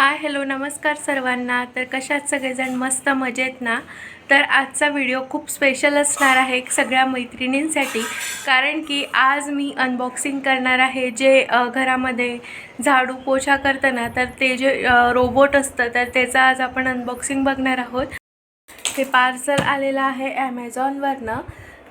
Hi hello नमस्कार सर्वांना. तर कशात सगळेजण मस्त मजेत ना? तर आजचा व्हिडिओ खूप स्पेशल असणार आहे सगळ्या मैत्रिणींसाठी. कारण की आज मी अनबॉक्सिंग करणार आहे जे घरामध्ये झाडू पोछा करताना. तर ते जे रोबोट असतं तर त्याचं आज आपण अनबॉक्सिंग बघणार आहोत. हे पार्सल आलेलं आहे ॲमेझॉनवरनं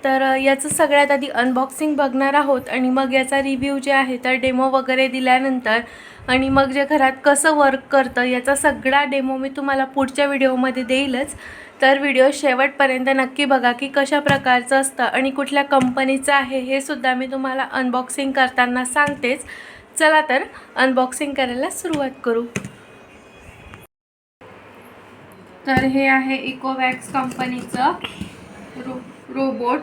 तर याचं सगळ्यात आधी अनबॉक्सिंग बघणार आहोत आणि मग याचा रिव्ह्यू जे आहे तर डेमो वगैरे दिल्यानंतर आणि मग जे घरात कसं वर्क करतं याचा सगळा डेमो मी तुम्हाला पुढच्या व्हिडिओमध्ये देईलच. तर व्हिडिओ शेवटपर्यंत नक्की बघा की कशा प्रकारचं असतं आणि कुठल्या कंपनीचं आहे हे सुद्धा मी तुम्हाला अनबॉक्सिंग करताना सांगतेच. चला तर अनबॉक्सिंग करायला सुरुवात करू. तर हे आहे इकोवॅक्स कंपनीचं रो रोबोट.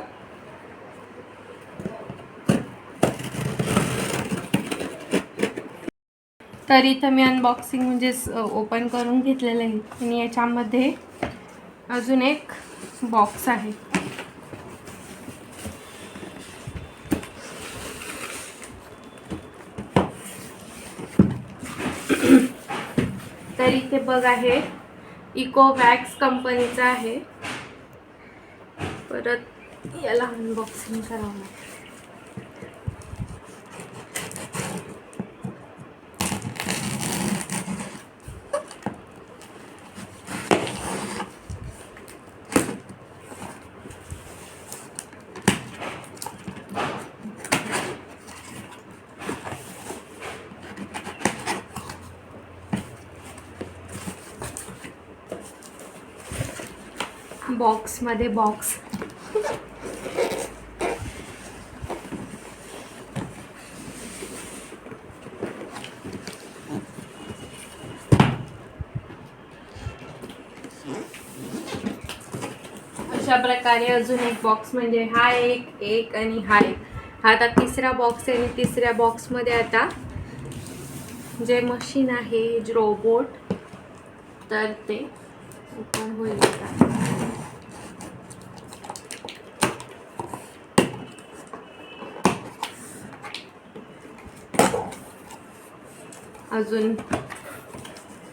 तर इथं मी अनबॉक्सिंग म्हणजेच ओपन करून घेतलेलं आहे. आणि याच्यामध्ये अजून एक बॉक्स आहे. तर इथे बघ आहे. इकोवॅक्स कंपनीचा आहे. परत याला अनबॉक्सिंग करावं बॉक्समध्ये बॉक्स अशा प्रकारे अजून एक बॉक्स म्हणजे हा एक एक आणि हा एक. हा आता तिसरा बॉक्स आहे आणि तिसऱ्या बॉक्समध्ये आता जे मशीन आहे जे रोबोट तर ते ओपन होईल आता. अजून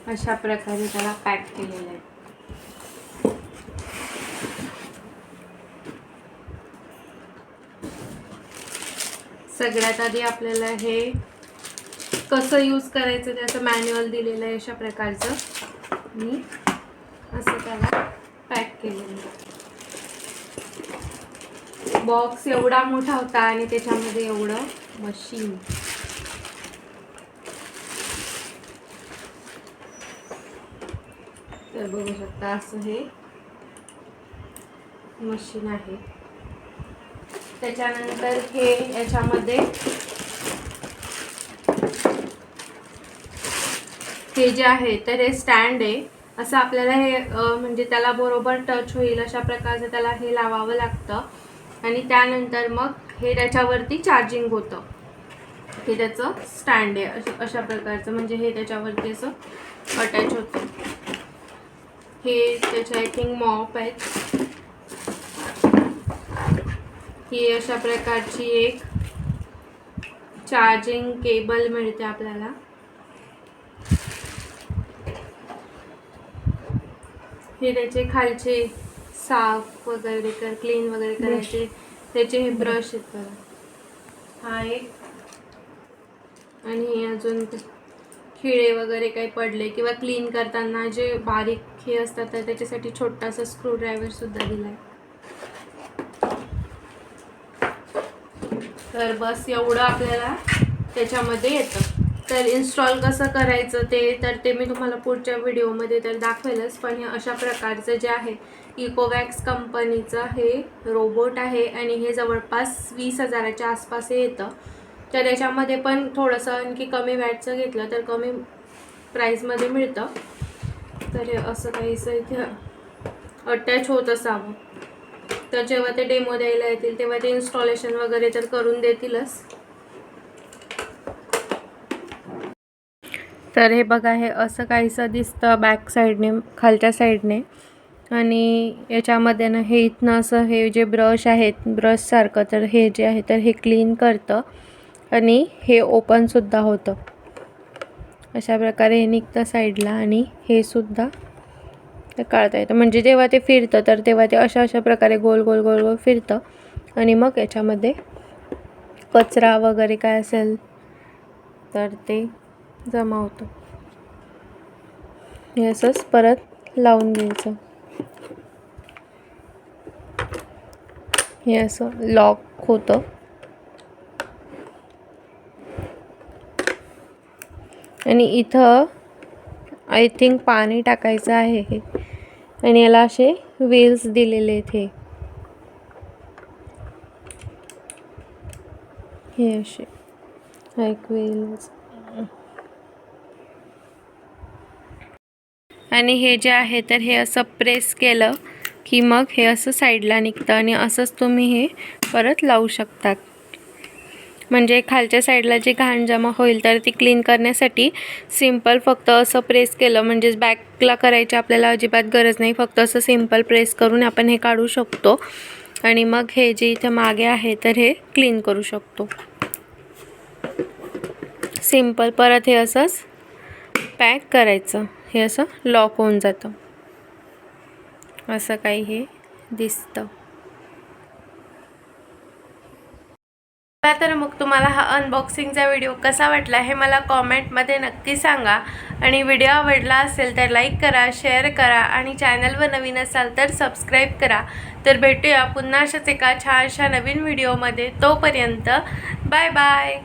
अशा प्रकारे त्याला पॅक केलेलं आहे. सगळ्यात आधी आपल्याला हे कसं यूज करायचं त्याचं मॅन्युअल दिलेलं आहे अशा प्रकारचं. मी असं त्याला पॅक केलेलं आहे. बॉक्स एवढा मोठा होता आणि त्याच्यामध्ये एवढं मशीन तर बघू शकता असं हे मशीन आहे. त्याच्यानंतर हे याच्यामध्ये हे जे आहे तर हे स्टँड आहे. असं आपल्याला हे म्हणजे त्याला बरोबर टच होईल अशा प्रकारचं त्याला हे लावावं लागतं. आणि त्यानंतर मग हे त्याच्यावरती चार्जिंग होतं. हे त्याचं स्टँड आहे. अशा अशा प्रकारचं म्हणजे हे त्याच्यावरती असं अटॅच होतं. हे त्याच्या आय थिंक मॉप आहेत. ही अशा प्रकारची एक चार्जिंग केबल मिळते आपल्याला. हे त्याचे खालचे साफ वगैरे कर क्लीन वगैरे करायचे. त्याचे हे ब्रश आहेत बघा. हा एक. आणि हे अजून खिळे वगैरे काही पडले किंवा क्लीन करताना जे बारीक हे असतात तर त्याच्यासाठी छोटासा स्क्रू ड्रायव्हर सुद्धा तर बस एवढं आपल्याला त्याच्यामध्ये येतं. तर इन्स्टॉल कसं करायचं ते तर ते मी तुम्हाला पुढच्या व्हिडिओमध्ये तर दाखवेलच. पण हे अशा प्रकारचं जे आहे इकोवॅक्स कंपनीचं हे रोबोट आहे आणि हे जवळपास वीस हजाराच्या आसपास हे येतं. तर याच्यामध्ये पण थोडंसं आणखी कमी वॅटचं घेतलं तर कमी प्राईसमध्ये मिळतं. तर हे असं काहीसं इथे अटॅच होत असावं तर जेव्हा ते डेमो द्यायला येतील तेव्हा ते इन्स्टॉलेशन वगैरे तर करून देतीलच. तर हे बघा हे असं काहीसं दिसतं बॅक साईडने खालच्या साईडने आणि याच्यामध्ये ना हे इथनं असं हे जे ब्रश आहेत ब्रशसारखं तर हे जे आहे तर हे क्लीन करतं. आणि हे ओपनसुद्धा होतं. अशा प्रकारे हे निघतं साईडला आणि हे सुद्धा ते काढता येतं. म्हणजे जेव्हा ते फिरतं तर तेव्हा ते अशा अशा प्रकारे गोल गोल गोल गोल फिरतं. आणि मग याच्यामध्ये कचरा वगैरे काय असेल तर ते जमा होतं. हे असंच परत लावून द्यायचं हे असं लॉक होतं. आणि इथं आय थिंक पाणी टाकायचं आहे हे. आणि याला असे व्हील्स दिलेले आहेत हे. हे असे. एक व्हील्स आणि हे जे आहे तर हे असं प्रेस केलं की मग हे असं साईडला निघतं आणि असंच तुम्ही हे परत लावू शकतात. म्हणजे खालच्या साईडला जी घाण जमा होईल तर ती क्लीन करण्यासाठी सिंपल फक्त असं प्रेस केलं. म्हणजेच बॅकला करायची आपल्याला अजिबात गरज नाही. फक्त असं सिंपल प्रेस करून आपण हे काढू शकतो. आणि मग हे जे इथे मागे आहे तर हे क्लीन करू शकतो. सिंपल परत हे असंच पॅक करायचं. हे असं लॉक होऊन जातं. असं काही हे दिसतं. चला तर मग तुम्हाला हा अनबॉक्सिंगचा व्हिडिओ कसा वाटला हे मला कॉमेंटमध्ये नक्की सांगा. आणि व्हिडिओ आवडला असेल तर लाईक करा शेअर करा आणि चॅनलवर नवीन असाल तर सबस्क्राईब करा. तर भेटूया पुन्हा अशाच एका छानशा नवीन व्हिडिओमध्ये तोपर्यंत बाय बाय